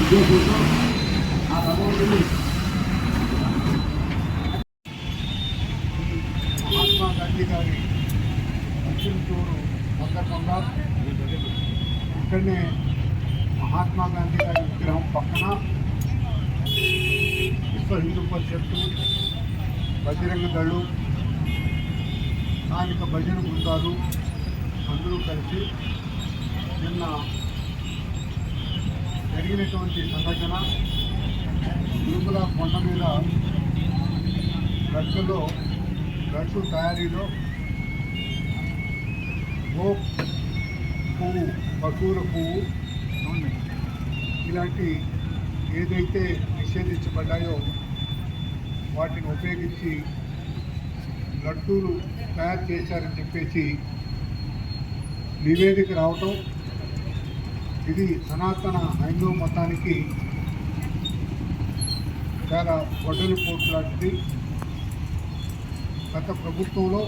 ఉద్దేశంతో ఆ భగవంతుని మహాత్మా గాంధీ గారి పుట్టినరోజు సందర్భంగా ఇక్కడనే మహాత్మా గాంధీ గారి విగ్రహం పక్కన విశ్వ హిందూ పరిషత్తు బజరంగ దళు స్థానిక భజన బృందాలు అందరూ కలిసి నిన్న జరిగినటువంటి సంఘటన తిరుమల కొండ మీద డ్రగ్స్లో డ్రగ్స్ తయారీలో ఓ పువ్వు పశువుల పువ్వు ఇలాంటి ఏదైతే నిషేధించబడ్డాయో వాటిని ఉపయోగించి లడ్డూలు తయారు చేశారని చెప్పేసి నివేదిక రావటం ఇది సనాతన హైందవ మతానికి చాలా గొడ్డలి పోటు లాంటిది. గత ప్రభుత్వంలో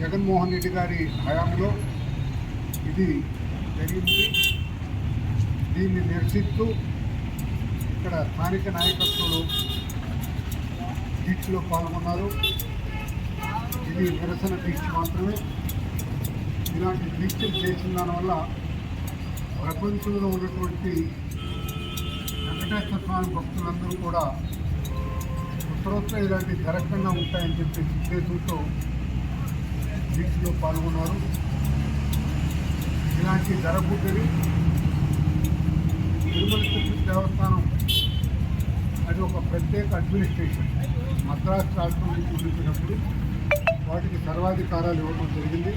జగన్మోహన్ రెడ్డి గారి హయాంలో ఇది జరిగింది. దీన్ని నిరసిస్తూ ఇక్కడ స్థానిక నాయకత్వంలో దీక్షలో పాల్గొన్నారు. ఇది నిరసన దీక్ష మాత్రమే. ఇలాంటి దీక్షలు చేసిన దానివల్ల ప్రపంచంలో ఉన్నటువంటి వెంకటేశ్వర స్వామి భక్తులందరూ కూడా ఉత్తరోత్తర ఇలాంటి జరగకుండా ఉంటాయని చెప్పి ఉద్దేశంతో దీక్షలో పాల్గొన్నారు. ఇలాంటి జరగబుద్ధని తిరుమల తిరుపతి దేవస్థానం అది ఒక ప్రత్యేక అడ్మినిస్ట్రేషన్ మద్రాసు రాష్ట్రం నుంచి చూపించినప్పుడు వాటికి సర్వాధికారాలు ఇవ్వడం జరిగింది.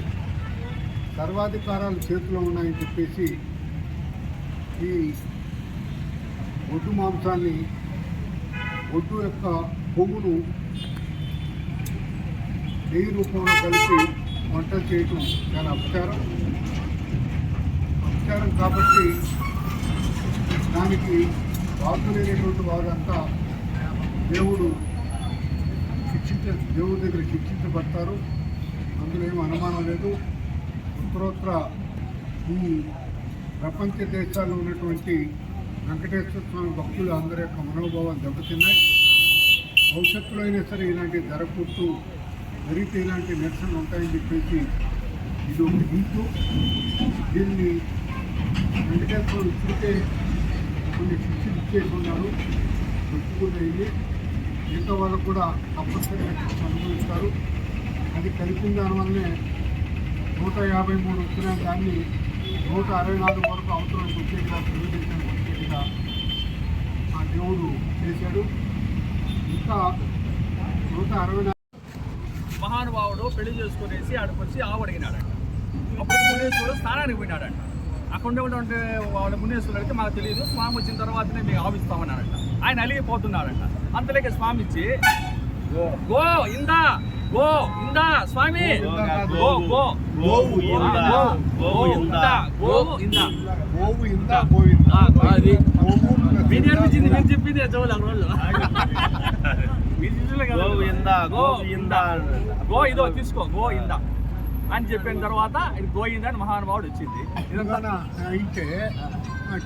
సర్వాధికారాలు చేతిలో ఉన్నాయని చెప్పేసి ఈ ఒడ్డు మాంసాన్ని ఒడ్డు యొక్క కొవ్వును నెయ్యి రూపంలో కలిపి వంటలు చేయటం చాలా అపచారం. అపచారం కాబట్టి దానికి బాధ్యులైనటువంటి వారంతా దేవుడు శిక్షించ దేవుడి దగ్గర శిక్షించబడతారు. అందులో ఏమీ అనుమానం లేదు. ఉత్తరోత్తర ఈ ప్రపంచ దేశాల్లో ఉన్నటువంటి వెంకటేశ్వర స్వామి భక్తులు అందరి యొక్క మనోభావం దెబ్బతిన్నాయి. భవిష్యత్తులో అయినా సరే ఇలాంటి ధర పుట్టు జరిగితే ఇలాంటి నిరసనలు ఉంటాయని చెప్పేసి ఇది ఒక హింసూ దీన్ని వెంకటేశ్వరం ఇప్పటికే కొన్ని శిక్షలు ఇచ్చేసుకున్నారు గుర్తుకున్నాయి మిగతా వాళ్ళకు కూడా తప్పనిసరిగా అనుభవిస్తారు. అది కలిపిన దానివల్లనే నూట యాభై మూడు వచ్చిన దాన్ని నూట అరవై నాలుగు వరకు అవసరానికి వచ్చేట్టుగా తెలుగుదేశానికి వచ్చేట్టుగా ఆ దేవుడు చేశాడు. ఇంకా నూట అరవై నాలుగు మహానుభావుడు పెళ్ళి చేసుకునేసి ఆడికి వచ్చి ఆవు అడిగినాడంట. అప్పుడు మునేశ్వరుడు స్నానానికి పోయినాడంట. అక్కడ ఉండేటువంటి వాళ్ళ మునేశ్వరుడు అడిగితే మాకు తెలియదు స్వామి వచ్చిన తర్వాతనే మీకు ఆవిస్తామన్నాడంట ఆయన అలిగిపోతున్నాడంట. అంతలేక స్వామి ఇచ్చి గో ఇందా గో ఇందా స్వామి గో గో గోవు ఆ, గో గో ఇందా గోవు ఇందా గోవు ఇందా గోవిందా అది గోవు మీరు నేర్పించింది మీరు చెప్పింది చదువులు అక్కడ వాళ్ళు కదా. గోవింద, గో గోవింద. గో ఇదో తీసుకో గో ఇందా అని చెప్పిన తర్వాత ఇది గోయింద అని మహానుభావుడు వచ్చింది అయితే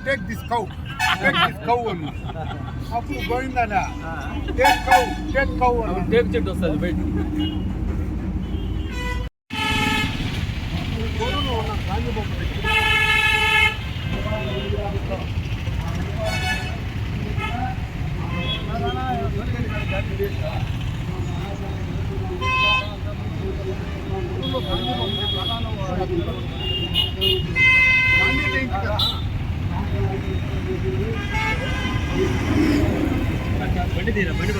take this cow take this cow అన్న అప్పుడు Govinda take cow take cow అన్న టేకు చెట్టు వస్తుంది బయట ఉన్న గాంధీ బొమ్మ ಬಂದಿದ್ದೀರಾ ಬನ್ನಿ